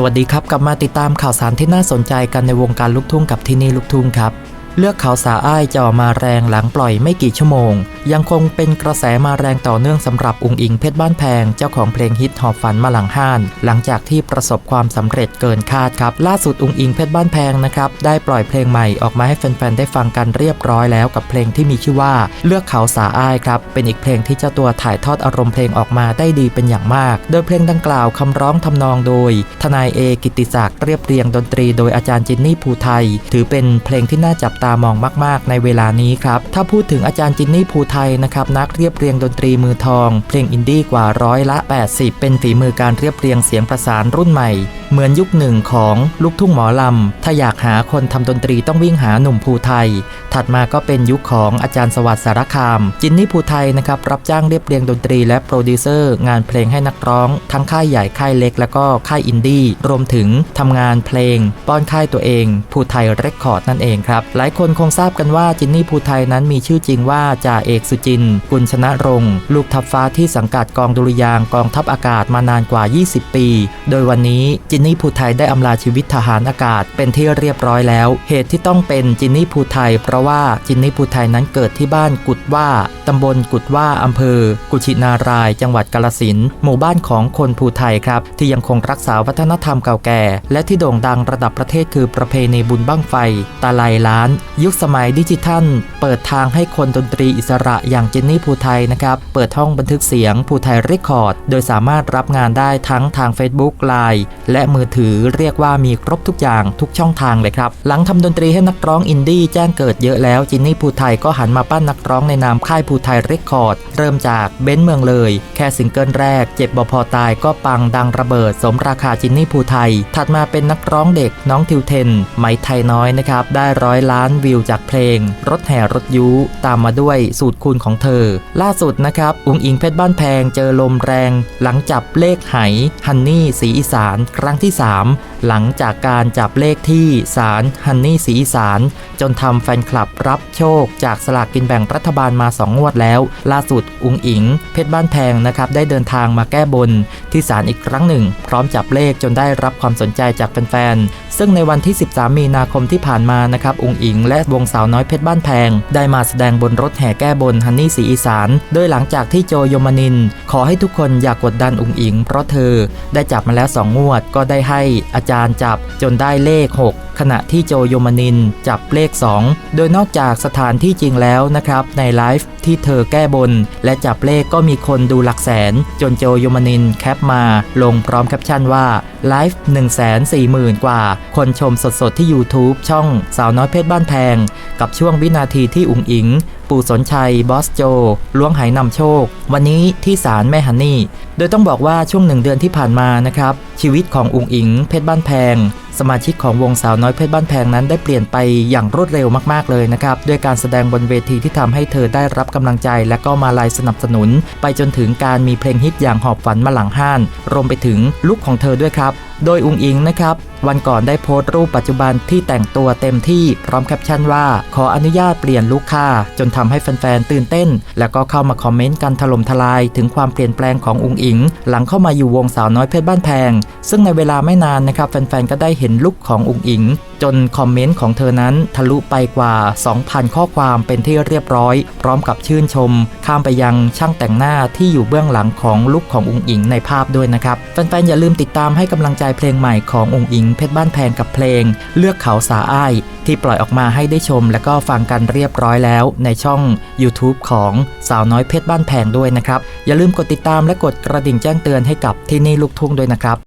สวัสดีครับ กลับมาติดตามข่าวสารที่น่าสนใจกันในวงการลูกทุ่งกับที่นี่ลูกทุ่งครับ เลือกเขาสาอ้ายจะออกมาแรงหลังปล่อยไม่กี่ชั่วโมง ยังคงเป็นกระแสมาแรงต่อเนื่องสำหรับอุงอิงเพชรบ้านแพง เจ้าของเพลงฮิตหอบฝันมาหลังห้าน หลังจากที่ประสบความสำเร็จเกินคาดครับ ล่าสุดอุงอิงเพชรบ้านแพงนะครับได้ปล่อยเพลงใหม่ออกมาให้แฟนๆได้ฟังกันเรียบร้อยแล้วกับเพลงที่มีชื่อว่า เลือกเขาสาอ้ายครับเป็นอีกเพลงที่เจ้าตัวถ่ายทอดอารมณ์เพลงออกมาได้ดีเป็นอย่างมาก โดยเพลงดังกล่าวคำร้องทำนองโดย ทนายเอกิตติศักดิ์เรียบเรียงดนตรี โดยอาจารย์จินนี่ภูไทย ถือเป็นเพลงที่น่าจับตามองมาก ๆ ในเวลานี้ครับ ถ้าพูดถึงอาจารย์จินนี่ภูไทยนะครับนักเรียบเรียงดนตรีมือทอง เพลงอินดี้กว่าร้อยละ 80 เป็นฝีมือการเรียบเรียงเสียงประสานรุ่นใหม่เหมือนยุคหนึ่งของลูกทุ่งหมอลำ ถ้าอยากหาคนทำดนตรีต้องวิ่งหาหนุ่มภูไทย ถัดมาก็เป็นยุคของอาจารย์สวัสดิ์สารคาม จินนี่ภูไทยนะครับรับจ้างเรียบเรียงดนตรีและโปรดิวเซอร์ งานเพลงให้นักร้อง ทั้งค่ายใหญ่ค่ายเล็ก แล้วก็ค่ายอินดี้รวมถึงทำงานเพลง ป้อนค่ายตัวเองภูไทยเรคคอร์ดนั่นเองครับหลายคนคงทราบกันว่าจินนี่ภูไทยนั้นมีชื่อจริงว่าจ่าเอกสุจิน กุลชนะรงลูกทัพฟ้าที่สังกัดกองดุริยางกองทัพอากาศมานานกว่า 20 ปี โดยวันนี้จิินนี่ภูไทยได้อำลาชีวิตทหารอากาศเป็นที่เรียบร้อยแล้ว เหตุที่ต้องเป็นจินนี่ภูไทย เพราะว่าจินนี่ภูไทยนั้นเกิดที่บ้านกุดว่าตำบลกุดว่าอำเภอ กุชินาราย จังหวัดกาลสินหมู่บ้านของคนภูไทยครับ ที่ยังคงรักษาวัฒนธรรมเก่าแก่ และที่โด่งดังระดับประเทศคือประเพณีบุญบั้งไฟ ตาไลล้าน ยุคสมัยดิจิทัล เปิดทางให้คนดนตรีอิสระอย่างเจนนี่ภูไทยนะครับเปิดห้องบันทึกเสียงภูไทยเรคคอร์ด โดยสามารถรับงานได้ทั้งทาง Facebook Line และมือถือ เรียกว่ามีครบทุกอย่างทุกช่องทางเลยครับหลังทำดนตรีให้นักร้องอินดี้แจ้งเกิดเยอะแล้วจินนี่ภูไทยก็หันมาปั้นนักร้องในนามค่ายภูไทยเรคคอร์ด เริ่มจากเบ้นเมืองเลย แค่ซิงเกิลแรก เจ็บบ่พอตายก็ปังดังระเบิด สมราคาจินนี่ภูไทย ถัดมาเป็นนักร้องเด็กน้องทิวเทนไหมไทยน้อยนะครับ ได้ร้อยล้านวิวจากเพลง รถแห่รถยูตามมาด้วยสูตรคูณของเธอ ล่าสุดนะครับอุงอิงเพชรบ้านแพงเจอลมแรง หลังจับเลขไหฮันนี่สีอีสานครั้งที่ 3 หลังจากการจับเลขที่ศาลฮันนี่สีสารจนทำแฟนคลับรับโชคจากสลากกินแบ่งรัฐบาลมา 2 งวดแล้ว ล่าสุดอุงอิง เพชรบ้านแพงนะครับได้เดินทางมาแก้บนที่ศาลอีกครั้งหนึ่ง พร้อมจับเลขจนได้รับความสนใจจากแฟนๆ ซึ่งในวันที่ 13 มีนาคมที่ผ่านมานะครับอุงอิง และวงสาวน้อยเพชรบ้านแพง ได้มาแสดงบนรถแห่แก้บนฮันนี่สีอีสาน โดยหลังจากที่โจโยมานิน ขอให้ทุกคนอย่ากกดดันอุงอิง เพราะเธอได้จับมาแล้ว 2 งวดก็ได้ให้อาจารย์จับจนได้เลข 6 ขณะที่โจโยมานินจับเลข 2 โดยนอกจากสถานที่จริงแล้วนะครับ ในไลฟ์ที่เธอแก้บน และจับเลขก็มีคนดูหลักแสน จนโจโยมานินแคปมา ลงพร้อมแคปชั่นว่าไลฟ์1 4 0 0 0 0 กว่า คนชมสดๆที่ YouTube ช่องสาวน้อยเพชรบ้านแพง กับช่วงวินาทีที่อุงอิง ปู่สนชัย บอสโจล้วงไหนำโชค วันนี้ที่ศาลแม่ฮันนี่ โดยต้องบอกว่าช่วงหนึ่งเดือนที่ผ่านมานะครับ ชีวิตของอุงอิง เพชรบ้านแพง สมาชิกของวงสาวน้อยเพชรบ้านแพงนั้นได้เปลี่ยนไปอย่างรวดเร็วมากๆเลยนะครับด้วยการแสดงบนเวทีที่ทำให้เธอได้รับกำลังใจ และก็มาลายสนับสนุน ไปจนถึงการมีเพลงฮิตอย่างหอบฝันมาหลังห้าน รวมไปถึงลุกของเธอด้วยครับ โดยอุงอิงนะครับ วันก่อนได้โพสต์รูปปัจจุบันที่แต่งตัวเต็มที่พร้อมแคปชั่นว่า ขออนุญาตเปลี่ยนลุคค่ะจนทำให้แฟนๆตื่นเต้น แล้วก็เข้ามาคอมเมนต์กันถล่มทลายถึงความเปลี่ยนแปลงของอุงอิง หลังเข้ามาอยู่วงสาวน้อยเพชรบ้านแพง ซึ่งในเวลาไม่นานนะครับแฟนๆก็ได้เห็นลุคของอุงอิง จนคอมเมนต์ของเธอนั้นทะลุไปกว่า 2,000 ข้อความเป็นที่เรียบร้อย พร้อมกับชื่นชม ข้ามไปยังช่างแต่งหน้าที่อยู่เบื้องหลังของลุคของอุงอิงในภาพด้วยนะครับแฟนๆอย่าลืมติดตามให้กำลังใจเพลงใหม่ของอุงอิงเพชรบ้านแพงกับเพลง เลือกเขาสาอ้ายที่ปล่อยออกมาให้ได้ชม และก็ฟังกันเรียบร้อยแล้ว ในช่อง YouTube ของสาวน้อยเพชรบ้านแพงด้วยนะครับอย่าลืมกดติดตามและกดกระดิ่งแจ้งเตือนให้กับที่นี่ลูกทุ่งด้วยนะครับ